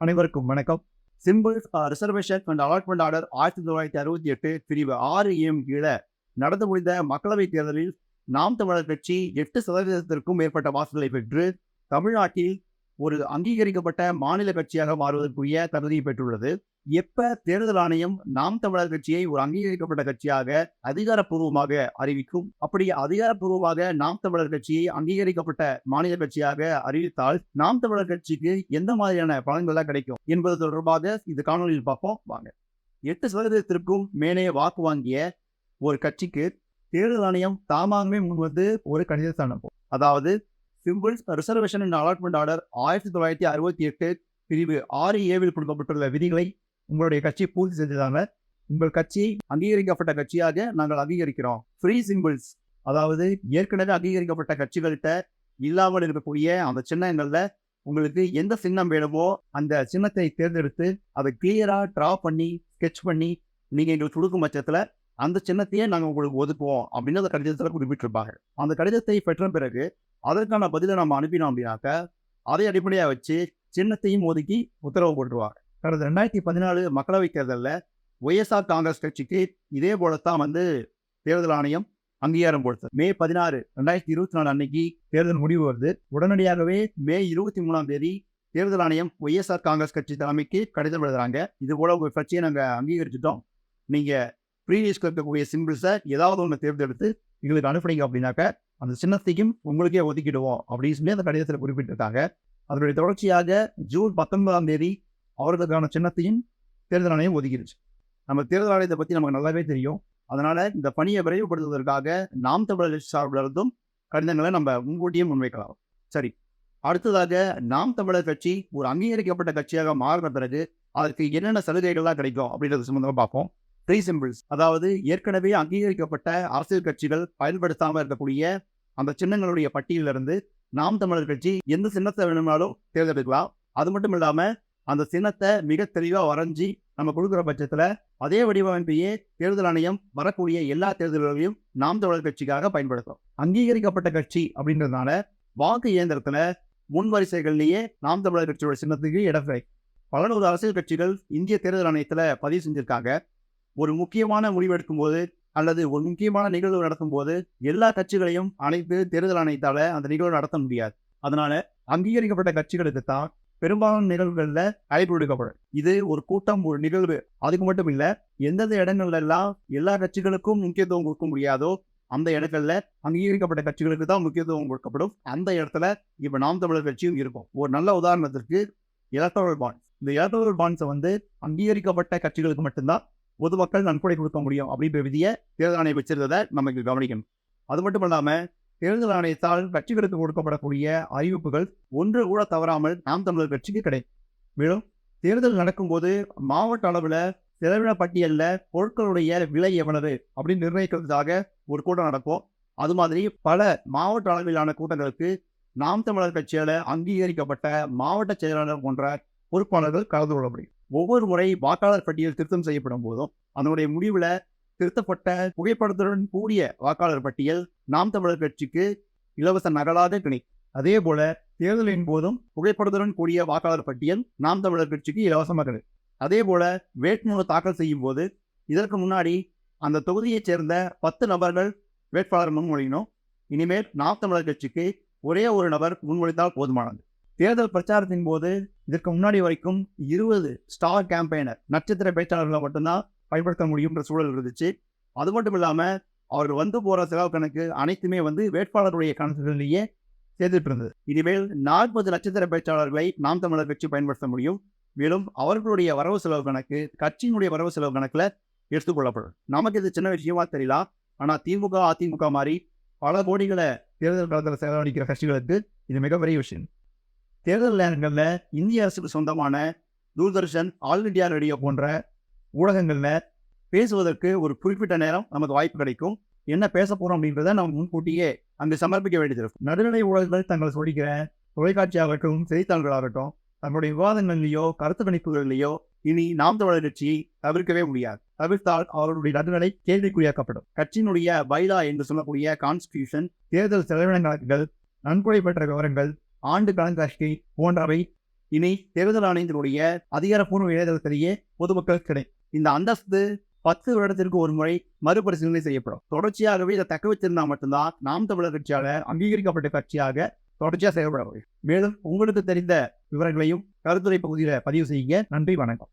அனைவருக்கும் வணக்கம். Simple reservation and allotment order ஆயிரத்தி தொள்ளாயிரத்தி அறுபத்தி எட்டு பிரிவு ஆறு ஏம் கீழே நடந்து முடிந்த மக்களவைத் தேர்தலில் நாம் தமிழர் கட்சி எட்டு சதவீதத்திற்கும் மேற்பட்ட வாக்குகளை பெற்று தமிழ்நாட்டில் ஒரு அங்கீகரிக்கப்பட்ட மாநில கட்சியாக மாறுவதற்குரிய தகுதியை பெற்றுள்ளது. எப்ப தேர்தல் ஆணையம் நாம் தமிழர் கட்சியை ஒரு அங்கீகரிக்கப்பட்ட கட்சியாக அதிகாரப்பூர்வமாக அறிவிக்கும்? அப்படி அதிகாரப்பூர்வமாக நாம் தமிழர் கட்சியை அங்கீகரிக்கப்பட்ட மாநில கட்சியாக அறிவித்தால் நாம் தமிழர் கட்சிக்கு எந்த மாதிரியான பலன்கள்லாம் கிடைக்கும் என்பது தொடர்பாக இந்த காணொலியில் பார்ப்போம். வாங்க. எட்டு சதவீதத்திற்கும் மேலே வாக்கு வாங்கிய ஒரு கட்சிக்கு தேர்தல் ஆணையம் தாமாகவே முன்வந்து ஒரு கடிதத்தை அனுப்பும். அதாவது simples reservation and allotment order ஆயிரத்தி தொள்ளாயிரத்தி அறுபத்தி எட்டு பிரிவு ஆறு ஏவில் கொடுக்கப்பட்டுள்ள விதிகளை உங்களுடைய கட்சி பூர்த்தி செஞ்சதால உங்கள் கட்சி அங்கீகரிக்கப்பட்ட கட்சியாக நாங்கள் அங்கீகரிக்கிறோம். ஃப்ரீ சிம்பிள்ஸ் அதாவது ஏற்கனவே அங்கீகரிக்கப்பட்ட கட்சிகள்கிட்ட இல்லாமல் இருக்கக்கூடிய அந்த சின்னங்களில் உங்களுக்கு எந்த சின்னம் வேணுமோ அந்த சின்னத்தை தேர்ந்தெடுத்து அதை கிளியராக ட்ரா பண்ணி ஸ்கெட்ச் பண்ணி நீங்கள் எங்களுக்கு கொடுக்கும் பட்சத்தில் அந்த சின்னத்தையே நாங்கள் உங்களுக்கு ஒதுக்குவோம் அப்படின்னு அந்த கடிதத்தில் குறிப்பிட்டிருப்பாங்க. அந்த கடிதத்தை பெற்ற பிறகு அதற்கான பதிலை நம்ம அனுப்பினோம் அப்படின்னாக்க அதை அடிப்படையாக வச்சு சின்னத்தையும் ஒதுக்கி உத்தரவு போட்டுருவாங்க. கடந்த ரெண்டாயிரத்தி பதினாலு மக்களவைத் தேர்தலில் ஒய்எஸ்ஆர் காங்கிரஸ் கட்சிக்கு இதே போலத்தான் வந்து தேர்தல் ஆணையம் அங்கீகாரம் கொடுத்தது. மே பதினாறு ரெண்டாயிரத்தி இருபத்தி நாலு அன்னைக்கு தேர்தல் முடிவு வருது. உடனடியாகவே மே இருபத்தி மூணாம் தேதி தேர்தல் ஆணையம் ஒய்எஸ்ஆர் காங்கிரஸ் கட்சி தலைமைக்கு கடிதம் எழுதுறாங்க. இது போல உங்கள் கட்சியை நாங்கள் அங்கீகரிச்சிட்டோம். நீங்கள் ப்ரீவியஸ்க்கு இருக்கக்கூடிய சிம்பிள்ஸை ஏதாவது ஒன்று தேர்ந்தெடுத்து எங்களுக்கு அனுப்புனீங்க அப்படின்னாக்க அந்த சின்னத்தையும் உங்களுக்கே ஒதுக்கிடுவோம் அப்படின்னு சொல்லி அந்த கடிதத்தில் குறிப்பிட்டிருக்காங்க. அதனுடைய தொடர்ச்சியாக ஜூன் பத்தொன்பதாம் தேதி அவர்களுக்கான சின்னத்தையும் தேர்தல் ஆணையம் ஒதுக்கிடுச்சு. நம்ம தேர்தல் ஆணையத்தை பற்றி நமக்கு நல்லாவே தெரியும். அதனால இந்த பணியை விரைவுபடுத்துவதற்காக நாம் தமிழர் சார்பில் இருந்தும் கடிதங்களை நம்ம முன்கூட்டியே முன்வைக்கலாம். சரி அடுத்ததாக நாம் தமிழர் கட்சி ஒரு அங்கீகரிக்கப்பட்ட கட்சியாக மாறின பிறகு அதற்கு என்னென்ன சலுகைகள்லாம் கிடைக்கும் அப்படின்றது சம்மந்தமாக பார்ப்போம். த்ரீ சிம்பிள்ஸ் அதாவது ஏற்கனவே அங்கீகரிக்கப்பட்ட அரசியல் கட்சிகள் பயன்படுத்தாமல் இருக்கக்கூடிய அந்த சின்னங்களுடைய பட்டியலிருந்து நாம் தமிழர் கட்சி எந்த சின்னத்தை வேணும்னாலும் தேர்ந்தெடுக்கலாம். அது மட்டும் இல்லாம அந்த சின்னத்தை மிக தெளிவாக வரைஞ்சி நம்ம கொடுக்குற பட்சத்தில் அதே வடிவமைப்பையே தேர்தல் ஆணையம் வரக்கூடிய எல்லா தேர்தல்களையும் நாம் தமிழர் கட்சிக்காக பயன்படுத்தும் அங்கீகரிக்கப்பட்ட கட்சி அப்படின்றதுனால வாக்கு இயந்திரத்தில் முன் வரிசைகள்லேயே நாம் தமிழர் கட்சியோட சின்னத்துக்கு இடம் கிடைக்கும் பலநூறு அரசியல் கட்சிகள் இந்திய தேர்தல் ஆணையத்தில் பதிவு செஞ்சிருக்காங்க. ஒரு முக்கியமான முடிவெடுக்கும் போது அல்லது ஒரு முக்கியமான நிகழ்வு நடத்தும் போது எல்லா கட்சிகளையும் அனைத்து தேர்தல் ஆணையத்தால் அந்த நிகழ்வு நடத்த முடியாது. அதனால அங்கீகரிக்கப்பட்ட கட்சிகளுக்கு தான் பெரும்பாலான நிகழ்வுகளில் அழைப்பு விடுக்கப்படும். இது ஒரு கூட்டம் ஒரு நிகழ்வு. அதுக்கு மட்டும் இல்லை எந்தெந்த இடங்கள்ல எல்லாம் எல்லா கட்சிகளுக்கும் முக்கியத்துவம் கொடுக்க முடியாதோ அந்த இடங்கள்ல அங்கீகரிக்கப்பட்ட கட்சிகளுக்கு தான் முக்கியத்துவம் கொடுக்கப்படும். அந்த இடத்துல இப்ப நாம் தமிழர் கட்சியும் இருக்கும். ஒரு நல்ல உதாரணத்திற்கு எலக்ட்ரல் பாண்ட்ஸ். இந்த எலக்ட்ரல் பாண்ட்ஸை வந்து அங்கீகரிக்கப்பட்ட கட்சிகளுக்கு மட்டும்தான் பொதுமக்கள் நன்கொடை கொடுக்க முடியும் அப்படின்ற விதியை தேர்தல் ஆணையம் வச்சிருந்ததை நமக்கு கவனிக்கணும். அது மட்டும் இல்லாமல் தேர்தல் ஆணையத்தால் கட்சிகளுக்கு கொடுக்கப்படக்கூடிய அறிவிப்புகள் ஒன்று கூட தவறாமல் நாம் தமிழர் கட்சிக்கு கிடைக்கும் மேலும் தேர்தல் நடக்கும்போது மாவட்ட அளவில் செலவின பட்டியலில் பொருட்களுடைய விலை எவ்வளவு அப்படின்னு நிர்ணயிக்கிறதுக்காக ஒரு கூட்டம் நடக்கும். அது மாதிரி பல மாவட்ட அளவிலான கூட்டங்களுக்கு நாம் தமிழர் கட்சியால் அங்கீகரிக்கப்பட்ட மாவட்ட செயலாளர் போன்ற பொறுப்பாளர்கள் கலந்து கொள்ள முடியும் ஒவ்வொரு முறை வாக்காளர் பட்டியல் திருத்தம் செய்யப்படும் போதும் அதனுடைய முடிவில் திருத்தப்பட்ட புகைப்படத்துடன் கூடிய வாக்காளர் பட்டியல் நாம் தமிழர் கட்சிக்கு இலவச நகலாக கிணை அதே போல தேர்தலின் போதும் புகைப்படத்துடன் கூடிய வாக்காளர் பட்டியல் நாம் தமிழர் கட்சிக்கு இலவசமாக அதே போல வேட்புமனு தாக்கல் செய்யும் போது இதற்கு முன்னாடி அந்த தொகுதியைச் சேர்ந்த பத்து நபர்கள் வேட்பாளர் முன்மொழியினோ இனிமேல் நாம் தமிழர் கட்சிக்கு ஒரே ஒரு நபர் முன்மொழித்தால் போதுமானது. தேர்தல் பிரச்சாரத்தின் போது இதற்கு முன்னாடி வரைக்கும் இருபது ஸ்டார் கேம்பெயினர் நட்சத்திர பேச்சாளர்களை மட்டும்தான் பயன்படுத்த முடியுன்ற சூழல் இருந்துச்சு. அது மட்டும் இல்லாமல் அவர் வந்து போகிற செலவு கணக்கு அனைத்துமே வந்து வேட்பாளருடைய கணக்குகளிலேயே சேர்த்துட்டு இருந்தது இனிமேல் நாற்பது நட்சத்திர பேச்சாளர்களை நாம் தமிழர் கட்சி பயன்படுத்த முடியும். மேலும் அவர்களுடைய வரவு செலவு கணக்கு கட்சியினுடைய வரவு செலவு கணக்கில் எடுத்துக்கொள்ளப்படும் நமக்கு இது சின்ன விஷயமா தெரியல. ஆனால் திமுக அதிமுக மாதிரி பல கோடிகளை தேர்தல் காலத்தில் செலவழிக்கிற கட்சிகளுக்கு இது மிகப்பெரிய விஷயம். தேர்தல் நேரங்களில் இந்திய அரசுக்கு சொந்தமான தூர்தர்ஷன் ஆல் இண்டியா ரேடியோ போன்ற ஊடகங்களில் பேசுவதற்கு ஒரு குறிப்பிட்ட நேரம் நமக்கு வாய்ப்பு கிடைக்கும். என்ன பேச போகிறோம் அப்படின்றத நம்ம முன்கூட்டியே அங்கு சமர்ப்பிக்க வேண்டியது இருக்கும் நடுநிலை ஊடகங்கள் தங்களை சொல்லிக்கிற தொலைக்காட்சியாகட்டும் செய்தித்தாள்களாகட்டும் தங்களுடைய விவாதங்களிலேயோ கருத்து கணிப்புகளிலேயோ இனி நாம் தமிழர் கட்சியை தவிர்க்கவே முடியாது. தவிர்த்தால் அவர்களுடைய நடுநிலை கேள்விக்குறியாக்கப்படும். கட்சியினுடைய பைலா என்று சொல்லக்கூடிய கான்ஸ்டியூஷன் தேர்தல் செலவின கணக்குகள் நன்கொடை பெற்ற விவரங்கள் ஆண்டு கணக்காட்சி போன்றவை இனி தேர்தல் ஆணையத்தினுடைய அதிகாரப்பூர்வ இணையதளத்திலேயே பொதுமக்கள் கிடை இந்த அந்தஸ்து பத்து வருடத்திற்கு ஒரு முறை மறுபரிசீலனை செய்யப்படும். தொடர்ச்சியாகவே இதை தக்க வச்சிருந்தா மட்டும்தான் நாம் தமிழர் கட்சியால அங்கீகரிக்கப்பட்ட கட்சியாக தொடர்ச்சியாக செயல்பட முடியும். மேலும் உங்களுக்கு தெரிந்த விவரங்களையும் கருத்துரை பகுதியில் பதிவு செய்யுங்க. நன்றி வணக்கம்.